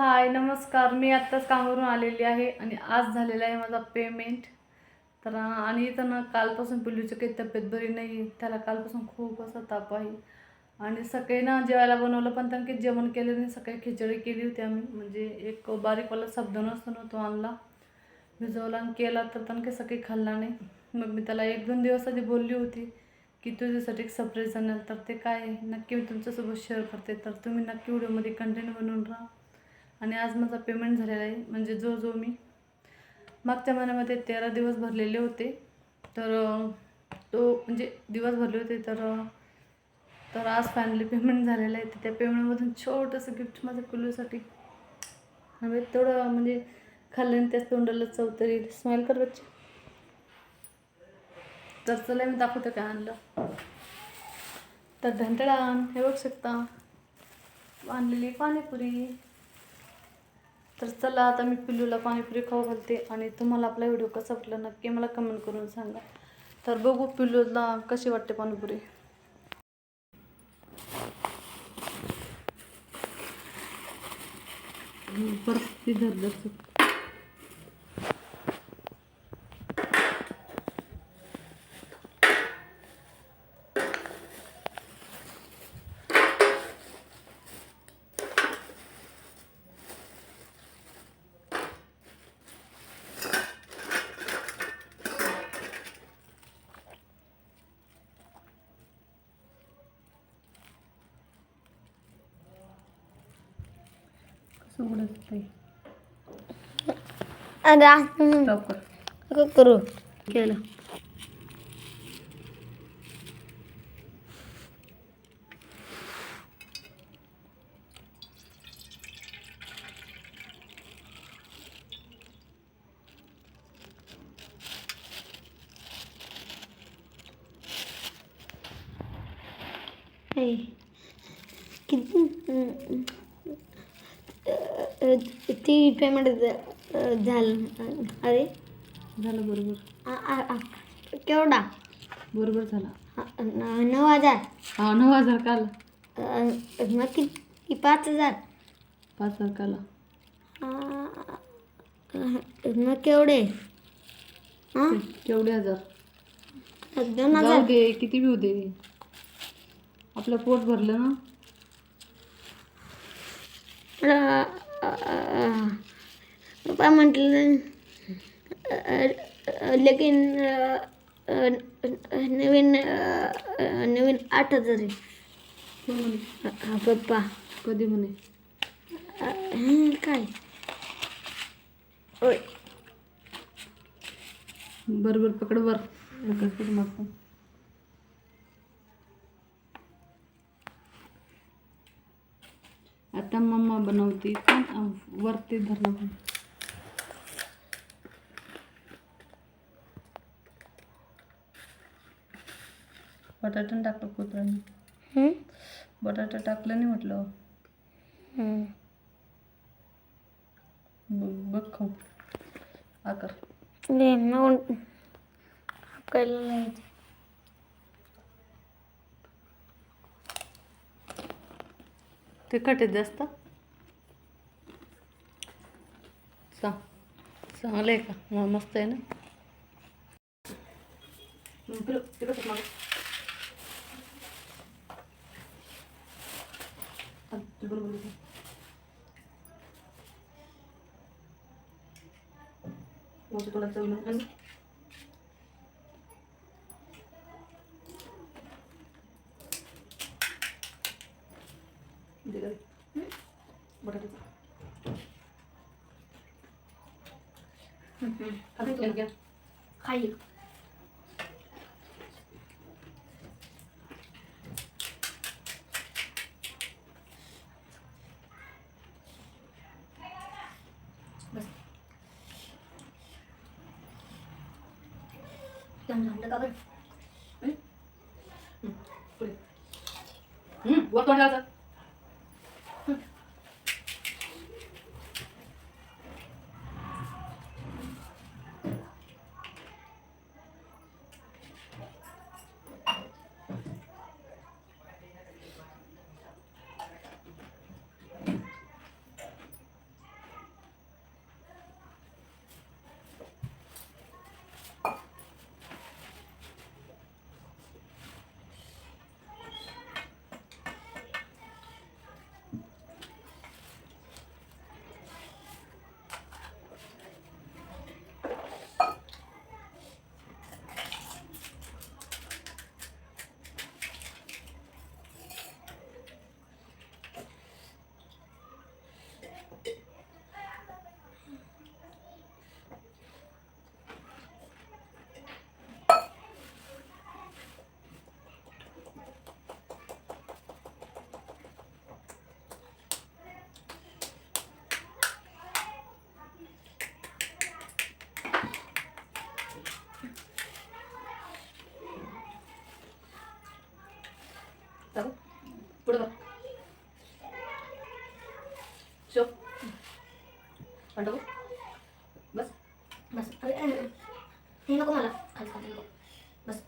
हाय नमस्कार. मी आत्ताच कामावरून आलेली आहे आणि आज झालेला आहे माझा पेमेंट तर आणि इथं ना कालपासून पिल्लूची काही तब्येत बरी नाही. त्याला कालपासून खूप असा ताप आहे. आणि सकाळी ना जेवायला बनवलं पण त्यांनी जेवण केलं नाही. सकाळी खिचडी केली होती आम्ही. म्हणजे एक बारीकवाला शब्द नसतो ना तो आणला. भिजवला आणि केला तर त्यानं काही सकाळी खाल्ला नाही. मग मी त्याला एक दोन दिवस आधी बोलली होती की तुझ्यासाठी एक सरप्राईज आणेल. तर ते काय आहे? नक्की मी तुमच्यासोबत शेअर करते. तर तुम्ही नक्की व्हिडिओमध्ये कंटेंट बनवून राहा. आणि आज माझा पेमेंट झालेला आहे. म्हणजे जो जो मी मागच्या महिन्यामध्ये तेरा दिवस भरलेले होते. तर तो म्हणजे दिवस भरले होते तर तर आज फायनली पेमेंट झालेलं आहे. तर त्या पेमेंटमधून छोटंसं गिफ्ट माझ्या कुलूसाठी. हवे तेवढं म्हणजे खाल्ल्याने त्याच तोंडाला चव तरी स्माईल कर बच्चे. तर चला मी दाखवते काय आणलं. तर ढंटळान हे बघू शकता. आणलेली पाणीपुरी. तर चला आता मी पिल्लूला पाणीपुरी खाऊ घालते आणि तुम्हाला आपला व्हिडिओ कसा वाटला नक्की मला कमेंट करून सांगा. तर बघू पिल्लूला कशी वाटते पाणीपुरी परत ती कसं उघडायचं ताई अगं लवकर असं करू केलं हे. ती पेमेंट झालं. अरे? झालं बरोबर. आ- आ- आ- केवढा? बरोबर झाला. आ- न- नऊ हजार. हा नऊ हजार काल अ, मग किती पाच हजार. पाच हजार काला आ, मग केवढे? हां केवढे हजार? दोन जाऊ हजार दे किती बी होऊ दे. आपलं पोट भरलं ना? अ, पप्पा म्हटलं लेकिन नवीन नवीन आठ हजार हा, पप्पा. कधी म्हणे? काय? बरोबर पकड बर पीठ मागतो आता मम्मा बनवते पण वरती धरलं पण बटाटा टाकलं कुत्र्याने. हं? बटाटा टाकलं नाही म्हटलं. हं. बघ खाऊ. आकार ले, मग कळलं नाही तिखट आहे जास्त. चा चांगलं आहे का? मग मस्त आहे ना? बटाट्याचा. तुला चव बटाट्याचा खाते घ्या खाई झालं का बरं पुढे हम्म वर तोंड लावायचं. चो पंडू बस बस. अरे, हे नको मला. खाली खाली नको. बस.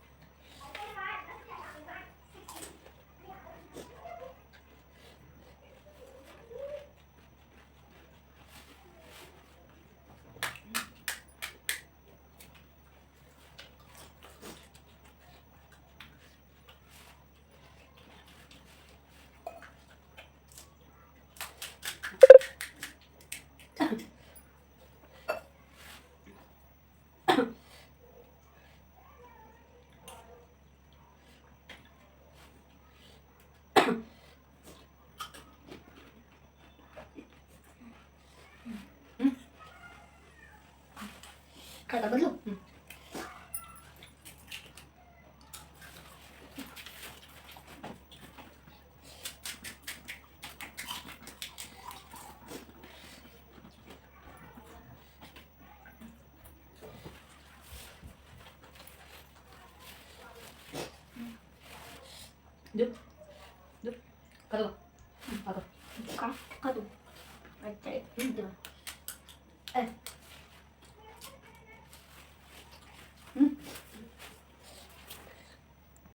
काय बदलू देऊ देऊ का का का तू अच्छा एक मिनिट. ए, 嗯。